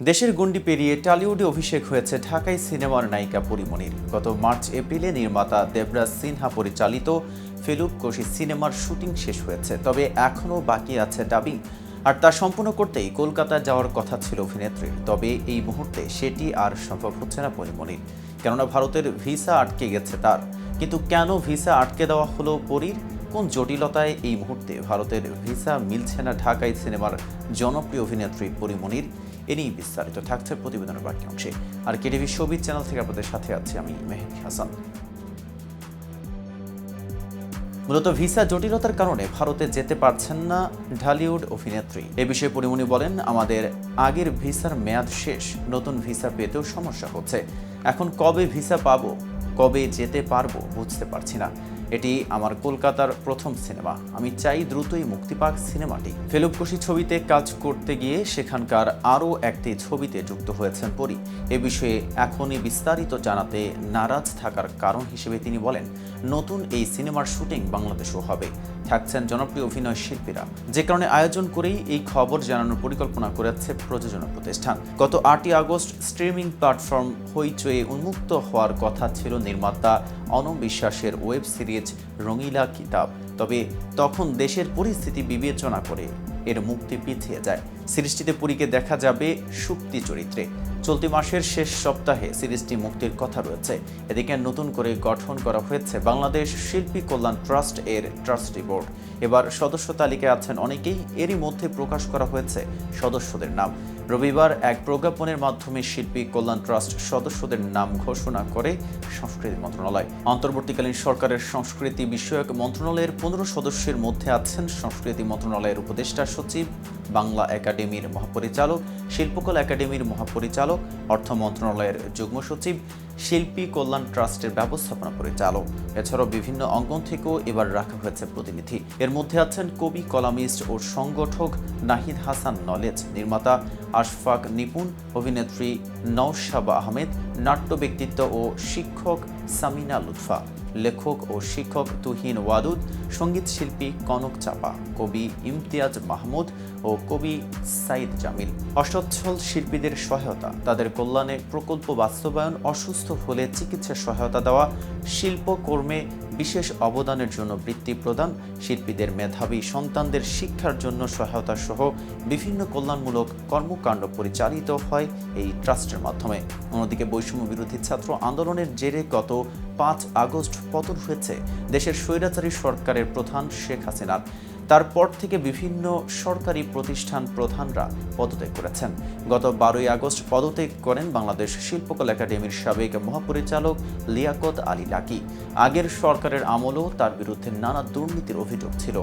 দেশের গণ্ডি পেরিয়ে টলিউডে অভিষেক হয়েছে ঢাকাই সিনেমার নায়িকা পরিমণির গত মার্চ, এপ্রিলে নির্মাতা দেবরাজ সিনহা পরিচালিত ফেলুক কোশি সিনেমার শুটিং শেষ হয়েছে, তবে এখনও বাকি আছে ডাবিং। আর তা সম্পূর্ণ করতেই কলকাতা যাওয়ার কথা ছিল অভিনেত্রীর তবে এই মুহূর্তে সেটি আর সম্ভব হচ্ছে না পরিমণির কেননা ভারতের ভিসা আটকে গেছে তার। কিন্তু কেন ভিসা আটকে দেওয়া হলো পরীর? কোন জটিলতায় এই মুহূর্তে ভারতের ভিসা মিলছে না ঢাকাই সিনেমার জনপ্রিয় অভিনেত্রী পরিমণির এ নিয়ে বিস্তারিত থাকছে প্রতিবেদনের বাকি অংশে। আর কেটিভি সবিজ চ্যানেল থেকে আপনাদের সাথে আছি আমি মেহেদি হাসান। মূলত ভিসা জটিলতার কারণে ভারতে যেতে পারছেন না ঢালিউড অভিনেত্রী। এ বিষয়ে পরিমণি বলেন, আমাদের আগের ভিসার মেয়াদ শেষ, নতুন ভিসা পেতেও সমস্যা হচ্ছে। এখন কবে ভিসা পাবো, কবে যেতে পারব বুঝতে পারছি না। এটি আমার কলকাতার প্রথম সিনেমা। আমি চাই দ্রুতই মুক্তি পাক সিনেমাটি। ফেলুপকশি ছবিতে কাজ করতে গিয়ে সেখানকার আরও একটি ছবিতে যুক্ত হয়েছেন পরি। এ বিষয়ে এখনই বিস্তারিত জানাতে নারাজ থাকার কারণ হিসেবে তিনি বলেন, নতুন এই সিনেমার শুটিং বাংলাদেশেও হবে। থাকছেন জনপ্রিয় অভিনয় শিল্পীরা। যে কারণে আয়োজন করেই এই খবর জানানোর পরিকল্পনা করেছে প্রযোজনা প্রতিষ্ঠান। গত আটই আগস্ট স্ট্রিমিং প্ল্যাটফর্ম হইচয়ে উন্মুক্ত হওয়ার কথা ছিল নির্মাতা অনম বিশ্বাসের ওয়েব সিরিজ রঙিলা কিতাব। তবে তখন দেশের পরিস্থিতি বিবেচনা করে এর মুক্তি পিছিয়ে যায়। সিরিজটিতে পুরীকে দেখা যাবে সুক্তি চরিত্রে। চলতি মাসের শেষ সপ্তাহে সিরিজটি মুক্তির কথা রয়েছে। এদিকে নতুন করে গঠন করা হয়েছে বাংলাদেশ শিল্পী কল্যাণ ট্রাস্ট এর ট্রাস্টি বোর্ড। এবার সদস্য তালিকায় আছেন অনেকেই, এরই মধ্যে প্রকাশ করা হয়েছে সদস্যদের নাম। রবিবার এক প্রজ্ঞাপনের মাধ্যমে শিল্পী কল্যাণ ট্রাস্ট সদস্যদের নাম ঘোষণা করে সংস্কৃতি মন্ত্রণালয়। অন্তর্বর্তীকালীন সরকারের সংস্কৃতি বিষয়ক মন্ত্রণালয়ের পনেরো সদস্যের মধ্যে আছেন সংস্কৃতি মন্ত্রণালয়ের উপদেষ্টা সচিব বাংলা একাডেমির মহাপরিচালক, শিল্পকলা একাডেমির মহাপরিচালক, অর্থ মন্ত্রণালয়ের যুগ্ম সচিব, শিল্পী কল্যাণ ট্রাস্টের ব্যবস্থাপনা পরিচালক। এছাড়াও বিভিন্ন অঙ্গন থেকেও এবার রাখা হয়েছে প্রতিনিধি। এর মধ্যে আছেন কবি, কলামিস্ট ও সংগঠক নাহিদ হাসান নলেজ, নির্মাতা আশফাক নিপুণ, অভিনেত্রী নওশাবা আহমেদ, নাট্য ব্যক্তিত্ব ও শিক্ষক সামিনা লুৎফা। লেখক ও শিক্ষক তুহিন ওয়াদুদ, সংগীত শিল্পী কনক চাপা, কবি ইমতিয়াজ মাহমুদ ও কবি সাইদ জামিল। অসচ্ছল শিল্পীদের সহায়তা, তাদের কল্যাণে প্রকল্প বাস্তবায়ন, অসুস্থ হলে চিকিৎসা সহায়তা দেওয়া, শিল্পকর্মে বিশেষ অবদানের জন্য বৃত্তি প্রদান, শিল্পীদের মেধাবী সন্তানদের শিক্ষার জন্য সহায়তা সহ বিভিন্ন কল্যাণমূলক কর্মকাণ্ড পরিচালিত হয় এই ট্রাস্টের মাধ্যমে। অন্যদিকে বৈষম্য বিরোধী ছাত্র আন্দোলনের জেরে গত পাঁচ আগস্ট পতন হয়েছে দেশের স্বৈরাচারী সরকারের প্রধান শেখ হাসিনার। তারপর থেকে বিভিন্ন সরকারি প্রতিষ্ঠান প্রধানরা পদত্যাগ করেছেন। গত বারোই আগস্ট পদত্যাগ করেন বাংলাদেশ শিল্পকলা একাডেমির সাবেক মহাপরিচালক লিয়াকত আলী লাকি। আগের সরকারের আমলেও তার বিরুদ্ধে নানা দুর্নীতির অভিযোগ ছিল।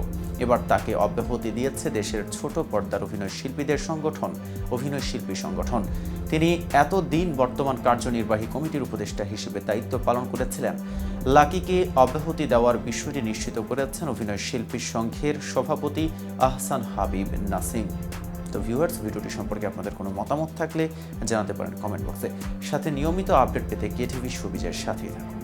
এবার তাকে অব্যাহতি দিয়েছে দেশের ছোট পর্দার অভিনয় শিল্পীদের সংগঠন, অভিনয় শিল্পী সংগঠন। তিনি এতদিন বর্তমান কার্যনির্বাহী কমিটির উপদেষ্টা হিসেবে দায়িত্ব পালন করেছিলেন। লাকিকে অব্যাহতি দেওয়ার বিষয়টি নিশ্চিত করেছেন অভিনয় শিল্পী সংঘের সভাপতি আহসান হাবিব নাসিম। তো ভিউয়ার্স ভিডিওটি সম্পর্কে আপনাদের কোনো মতামত থাকলে জানাতে পারেন কমেন্ট বক্সে সাথে নিয়মিত আপডেট পেতে কেটিভি সুবিজের সাথেই থাকুন।